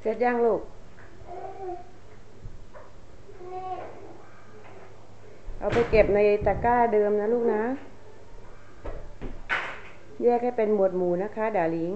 เสร็จยังลูก เอาไปเก็บในตะกร้าเดิมนะลูกนะ แยกให้เป็นหมวดหมู่นะคะ ดาลิง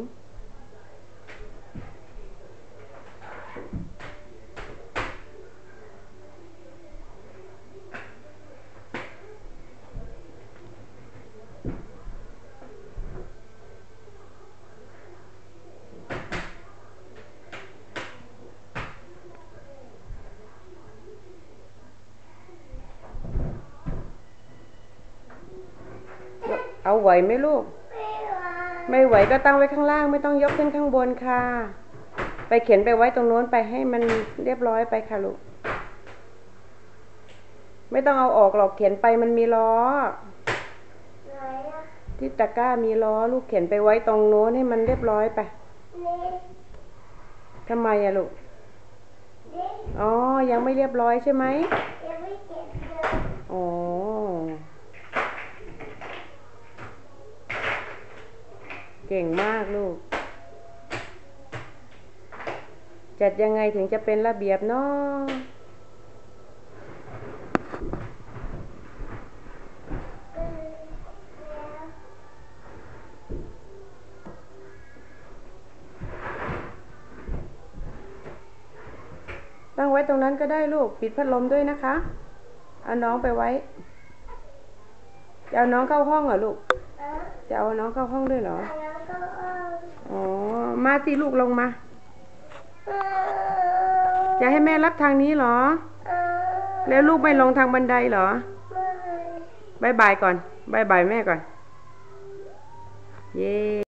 เอาไหวไหมลูก ไม่ไหวก็ตั้งไว้ข้างล่าง ไม่ต้องยกขึ้นข้างบนค่ะ ไปเข็นไปไว้ตรงโน้นไปให้มันเรียบร้อยไปค่ะลูก ไม่ต้องเอาออกหรอกเข็นไปมันมีล้อ ที่ตะกร้ามีล้อลูกเข็นไปไว้ตรงโน้นให้มันเรียบร้อยไปทำไมอะลูก อ๋อ ยังไม่เรียบร้อยใช่ไหมอ๋อ เก่งมากลูก จัดยังไงถึงจะเป็นระเบียบเนาะตั้งไว้ตรงนั้นก็ได้ลูก ปิดพัดลมด้วยนะคะ เอาน้องไปไว้ จะเอาน้องเข้าห้องเหรอลูก จะเอาน้องเข้าห้องด้วยเหรอ อ๋อ มาสิลูกลงมา จะให้แม่รับทางนี้เหรอ แล้วลูกไม่ลงทางบันไดเหรอบายบายก่อนบายบายแม่ก่อน เย้